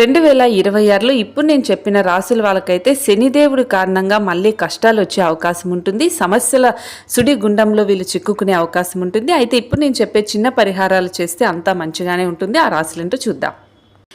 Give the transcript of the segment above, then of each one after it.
రెండు వేల ఇరవై ఆరులో ఇప్పుడు నేను చెప్పిన రాసుల వాళ్ళకైతే శనిదేవుడి కారణంగా మళ్ళీ కష్టాలు వచ్చే అవకాశం ఉంటుంది. సమస్యల సుడి గుండంలో వీళ్ళు చిక్కుకునే అవకాశం ఉంటుంది. అయితే ఇప్పుడు నేను చెప్పే చిన్న పరిహారాలు చేస్తే అంతా మంచిగానే ఉంటుంది. ఆ రాసులేంటో చూద్దాం.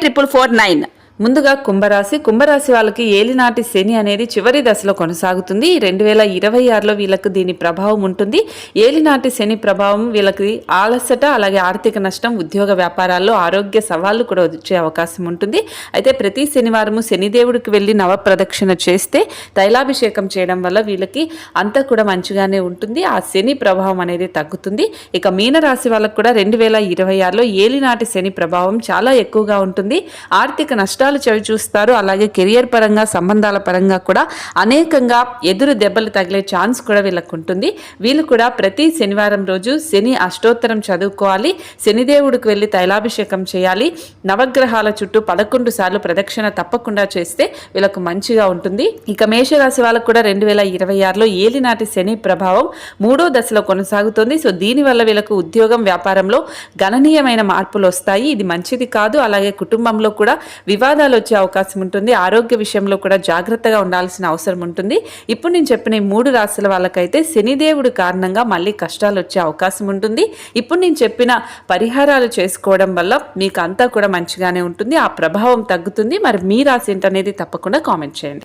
triple four nine ముందుగా కుంభరాశి. కుంభరాశి వాళ్ళకి ఏలినాటి శని అనేది చివరి దశలో కొనసాగుతుంది. రెండు వేల ఇరవై ఆరులో వీళ్ళకు దీని ప్రభావం ఉంటుంది. ఏలినాటి శని ప్రభావం వీళ్ళకి ఆలస్యత అలాగే ఆర్థిక నష్టం ఉద్యోగ వ్యాపారాల్లో ఆరోగ్య సవాళ్ళు కూడా వచ్చే అవకాశం ఉంటుంది. అయితే ప్రతి శనివారము శనిదేవుడికి వెళ్ళి నవ ప్రదక్షిణ చేస్తే తైలాభిషేకం చేయడం వల్ల వీళ్ళకి అంతా కూడా మంచిగానే ఉంటుంది. ఆ శని ప్రభావం అనేది తగ్గుతుంది. ఇక మీనరాశి వాళ్ళకు కూడా రెండు వేల ఇరవై ఆరులో ఏలినాటి శని ప్రభావం చాలా ఎక్కువగా ఉంటుంది. ఆర్థిక నష్టాలు చవి చూస్తారు. అలాగే కెరియర్ పరంగా సంబంధాల పరంగా కూడా అనేకంగా ఎదురు దెబ్బలు తగిలే ఛాన్స్ కూడా వీళ్ళకు ఉంటుంది. వీళ్ళు కూడా ప్రతి శనివారం రోజు శని అష్టోత్తరం చదువుకోవాలి. శనిదేవుడికి వెళ్ళి తైలాభిషేకం చేయాలి. నవగ్రహాల చుట్టూ పదకొండు సార్లు ప్రదక్షిణ తప్పకుండా చేస్తే వీళ్ళకు మంచిగా ఉంటుంది. ఇక మేషరాశి వాళ్ళకు కూడా రెండు వేల ఇరవై ఆరులో ఏలినాటి శని ప్రభావం మూడో దశలో కొనసాగుతుంది. సో దీనివల్ల వీళ్ళకు ఉద్యోగం వ్యాపారంలో గణనీయమైన మార్పులు వస్తాయి. ఇది మంచిది కాదు. అలాగే కుటుంబంలో కూడా ప్రమాదాలు వచ్చే అవకాశం ఉంటుంది. ఆరోగ్య విషయంలో కూడా జాగ్రత్తగా ఉండాల్సిన అవసరం ఉంటుంది. ఇప్పుడు నేను చెప్పిన ఈ మూడు రాశుల వాళ్ళకైతే శనిదేవుడి కారణంగా మళ్ళీ కష్టాలు వచ్చే అవకాశం ఉంటుంది. ఇప్పుడు నేను చెప్పిన పరిహారాలు చేసుకోవడం వల్ల మీకు అంతా కూడా మంచిగానే ఉంటుంది. ఆ ప్రభావం తగ్గుతుంది. మరి మీ రాశి ఏంటనేది తప్పకుండా కామెంట్ చేయండి.